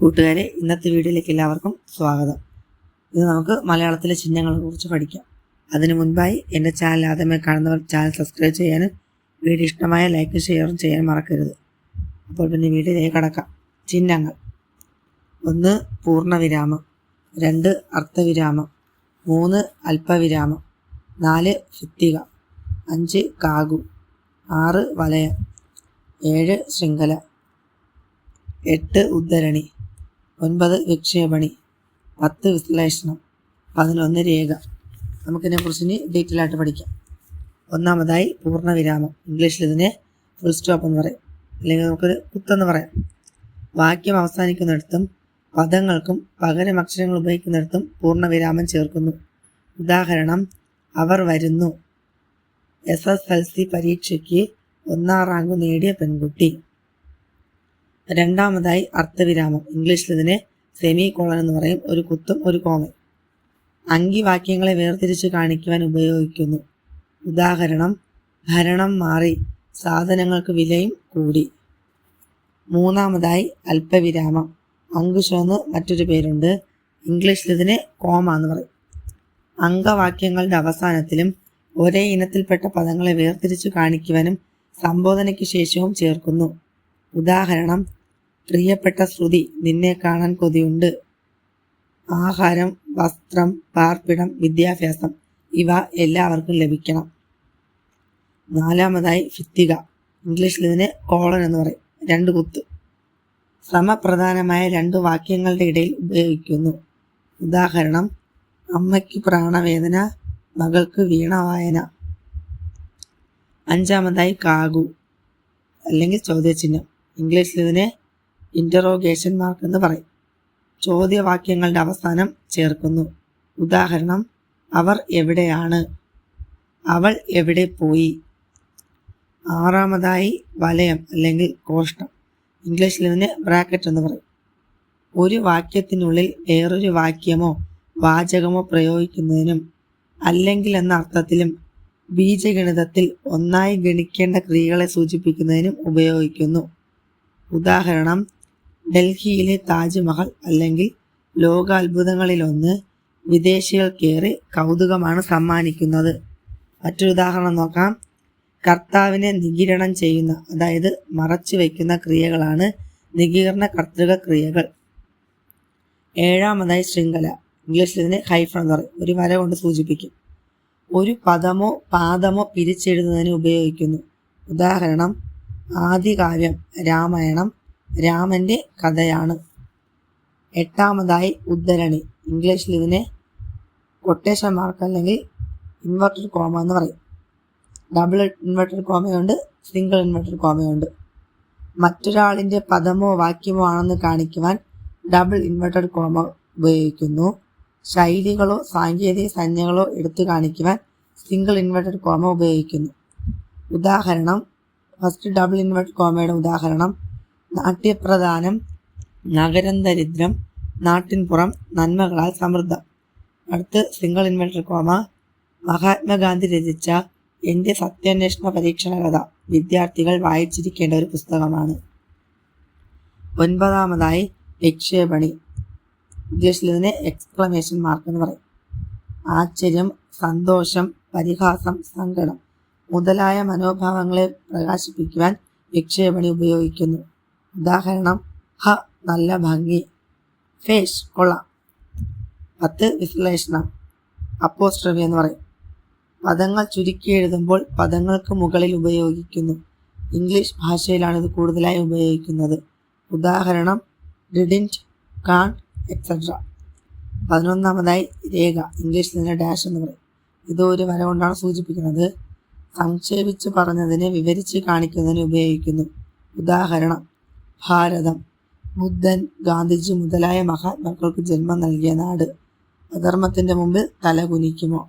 കൂട്ടുകാരെ ഇന്നത്തെ വീഡിയോയിലേക്ക് എല്ലാവർക്കും സ്വാഗതം. ഇത് നമുക്ക് മലയാളത്തിലെ ചിഹ്നങ്ങളെ കുറിച്ച് പഠിക്കാം. അതിനു മുൻപായി എന്റെ ചാനൽ ആദ്യമായി കാണുന്നവർ ചാനൽ സബ്സ്ക്രൈബ് ചെയ്യാനും വീഡിയോ ഇഷ്ടമായ ലൈക്ക് ഷെയറും ചെയ്യാൻ മറക്കരുത്. അപ്പോൾ പിന്നെ വീഡിയോയിലേക്ക് കടക്കാം. ചിഹ്നങ്ങൾ. ഒന്ന് പൂർണവിരാമം. രണ്ട് അർത്ഥവിരാമം. മൂന്ന് അല്പവിരാമം. നാല് ഫിത്തിക. അഞ്ച് കാകു. ആറ് വലയം. ഏഴ് ശൃംഖല. എട്ട് ഉദ്ധരണി. ഒൻപത് വിക്ഷേപണി പത്ത് വിശ്ലേഷണം പതിനൊന്ന് രേഖ. നമുക്കിതിനെക്കുറിച്ച് ഇനി ഡീറ്റെയിൽ ആയിട്ട് പഠിക്കാം. ഒന്നാമതായി പൂർണവിരാമം. ഇംഗ്ലീഷിൽ ഇതിനെ ഫുൾ സ്റ്റോപ്പ് എന്ന് പറയും. അല്ലെങ്കിൽ നമുക്കൊരു കുത്തെന്ന് പറയാം. വാക്യം അവസാനിക്കുന്നിടത്തും പദങ്ങൾക്കും പകരം അക്ഷരങ്ങൾ ഉപയോഗിക്കുന്നിടത്തും പൂർണവിരാമം ചേർക്കുന്നു. ഉദാഹരണം അവർ വരുന്നു. എസ് എസ് എൽ സി പരീക്ഷയ്ക്ക് ഒന്നാം റാങ്ക് നേടിയ പെൺകുട്ടി. രണ്ടാമതായി അർത്ഥവിരാമം. ഇംഗ്ലീഷിൽ ഇതിനെ സെമി കോളൻ എന്ന് പറയും. ഒരു കുത്തും ഒരു കോമയും അങ്കിവാക്യങ്ങളെ വേർതിരിച്ച് കാണിക്കുവാൻ ഉപയോഗിക്കുന്നു. ഉദാഹരണം ഭരണം മാറി സാധനങ്ങൾക്ക് വിലയും കൂടി. മൂന്നാമതായി അല്പവിരാമം. അങ്കുശം എന്ന് മറ്റൊരു പേരുണ്ട്. ഇംഗ്ലീഷിൽ ഇതിനെ കോമ എന്ന് പറയും. അംഗവാക്യങ്ങളുടെ അവസാനത്തിലും ഒരേ ഇനത്തിൽപ്പെട്ട പദങ്ങളെ വേർതിരിച്ചു കാണിക്കുവാനും സംബോധനയ്ക്ക് ശേഷവും ചേർക്കുന്നു. ഉദാഹരണം പ്രിയപ്പെട്ട ശ്രുതി നിന്നെ കാണാൻ കൊതിയുണ്ട്. ആഹാരം വസ്ത്രം പാർപ്പിടം വിദ്യാഭ്യാസം ഇവ എല്ലാവർക്കും ലഭിക്കണം. നാലാമതായി ഫിത്തിക. ഇംഗ്ലീഷിൽ ഇതിനെ കോളൻ എന്ന് പറയും. രണ്ട് കുത്ത്. സമപ്രധാനമായ രണ്ട് വാക്യങ്ങളുടെ ഇടയിൽ ഉപയോഗിക്കുന്നു. ഉദാഹരണം അമ്മയ്ക്ക് പ്രാണവേദന മകൾക്ക് വീണവായന. അഞ്ചാമതായി കാകു അല്ലെങ്കിൽ ചോദ്യചിഹ്നം. ഇംഗ്ലീഷിൽ ഇതിനെ ഇന്ററോഗേഷൻ മാർക്ക് എന്ന് പറയും. ചോദ്യവാക്യങ്ങളുടെ അവസാനം ചേർക്കുന്നു. ഉദാഹരണം അവർ എവിടെയാണ്? അവൾ എവിടെ പോയി? ആറാമതായി വലയം അല്ലെങ്കിൽ കോഷ്ടം ഇംഗ്ലീഷിൽ നിന്ന് ബ്രാക്കറ്റ് എന്ന് പറയും. ഒരു വാക്യത്തിനുള്ളിൽ വേറൊരു വാക്യമോ വാചകമോ പ്രയോഗിക്കുന്നതിനും അല്ലെങ്കിൽ എന്ന അർത്ഥത്തിലും ബീജഗണിതത്തിൽ ഒന്നായി ഗണിക്കേണ്ട ക്രിയകളെ സൂചിപ്പിക്കുന്നതിനും ഉപയോഗിക്കുന്നു. ഉദാഹരണം ഡൽഹിയിലെ താജ്മഹൽ അല്ലെങ്കിൽ ലോകാത്ഭുതങ്ങളിലൊന്ന് വിദേശികൾക്കേറെ കൗതുകമാണ് സമ്മാനിക്കുന്നത്. മറ്റൊരു ഉദാഹരണം നോക്കാം. കർത്താവിനെ നികിരണം ചെയ്യുന്ന അതായത് മറച്ചു വയ്ക്കുന്ന ക്രിയകളാണ് നികീർണ കർത്തൃക ക്രിയകൾ. ഏഴാമതായി ശൃംഖല. ഇംഗ്ലീഷിൽ ഇതിനെ ഹൈഫൺ എന്ന് പറയും. ഒരു വര കൊണ്ട് സൂചിപ്പിക്കും. ഒരു പദമോ പാദമോ പിരിച്ചെഴുതുന്നതിന് ഉപയോഗിക്കുന്നു. ഉദാഹരണം ആദികാവ്യം രാമായണം രാമന്റെ കഥയാണ്. എട്ടാമതായി ഉദ്ധരണി. ഇംഗ്ലീഷിൽ ഇതിനെ കൊട്ടേഷൻ മാർക്ക് അല്ലെങ്കിൽ ഇൻവെർട്ടഡ് കോമ എന്ന് പറയും. ഡബിൾ ഇൻവെർട്ടഡ് കോമയുണ്ട് സിംഗിൾ ഇൻവെർട്ടഡ് കോമയുണ്ട് മറ്റൊരാളിന്റെ പദമോ വാക്യമോ ആണെന്ന് കാണിക്കുവാൻ ഡബിൾ ഇൻവെർട്ടഡ് കോമ ഉപയോഗിക്കുന്നു. ശൈലികളോ സാങ്കേതിക സംജ്ഞകളോ എടുത്തു കാണിക്കുവാൻ സിംഗിൾ ഇൻവെർട്ടഡ് കോമ ഉപയോഗിക്കുന്നു. ഉദാഹരണം ഫസ്റ്റ് ഡബിൾ ഇൻവെർട്ടഡ് കോമയുടെ ഉദാഹരണം നാട്യപ്രധാനം നഗരം ദരിദ്രം നാട്ടിൻപുറം നന്മകളാൽ സമൃദ്ധം. അടുത്ത് സിംഗിൾ ഇൻവെർട്ടർ കോമ മഹാത്മാഗാന്ധി രചിച്ച എന്റെ സത്യാന്വേഷണ പരീക്ഷണ കഥ വിദ്യാർത്ഥികൾ വായിച്ചിരിക്കേണ്ട ഒരു പുസ്തകമാണ്. ഒൻപതാമതായി വിക്ഷേപണി ഉദ്ദേശിച്ചതിന് എക്സ്ക്ലമേഷൻ മാർക്ക് എന്ന് പറയും. ആശ്ചര്യം സന്തോഷം പരിഹാസം സങ്കടം മുതലായ മനോഭാവങ്ങളെ പ്രകാശിപ്പിക്കുവാൻ വിക്ഷേപണി ഉപയോഗിക്കുന്നു. ഉദാഹരണം ഹ നല്ല ഭംഗി ഫേഷ് കൊള്ളാം. പത്ത് വിശ്ലേഷണം അപ്പോസ്ട്രഫി എന്ന് പറയും. പദങ്ങൾ ചുരുക്കി എഴുതുമ്പോൾ പദങ്ങൾക്ക് മുകളിൽ ഉപയോഗിക്കുന്നു. ഇംഗ്ലീഷ് ഭാഷയിലാണ് ഇത് കൂടുതലായി ഉപയോഗിക്കുന്നത്. ഉദാഹരണം ഡിഡിന്റ് കാൺ എക്സെട്ര പതിനൊന്നാമതായി രേഖ ഇംഗ്ലീഷിൽ നിന്ന് ഡാഷ് എന്ന് പറയും. ഇത് ഒരു വര കൊണ്ടാണ് സൂചിപ്പിക്കുന്നത്. സംക്ഷേപിച്ച് പറഞ്ഞതിനെ വിവരിച്ച് കാണിക്കുന്നതിന് ഉപയോഗിക്കുന്നു. ഉദാഹരണം ഭാരതം ബുദ്ധൻ ഗാന്ധിജി മുതലായ മഹാത്മാക്കൾക്ക് ജന്മം നൽകിയ നാട്. അധർമ്മത്തിന്റെ മുമ്പിൽ തലകുനിക്കുമോ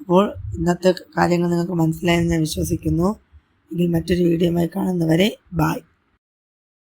അപ്പോൾ ഇന്നത്തെ കാര്യങ്ങൾ നിങ്ങൾക്ക് മനസ്സിലായെന്ന് ഞാൻ വിശ്വസിക്കുന്നു. എങ്കിൽ മറ്റൊരു വീഡിയോയുമായി കാണുന്നവരെ ബായ്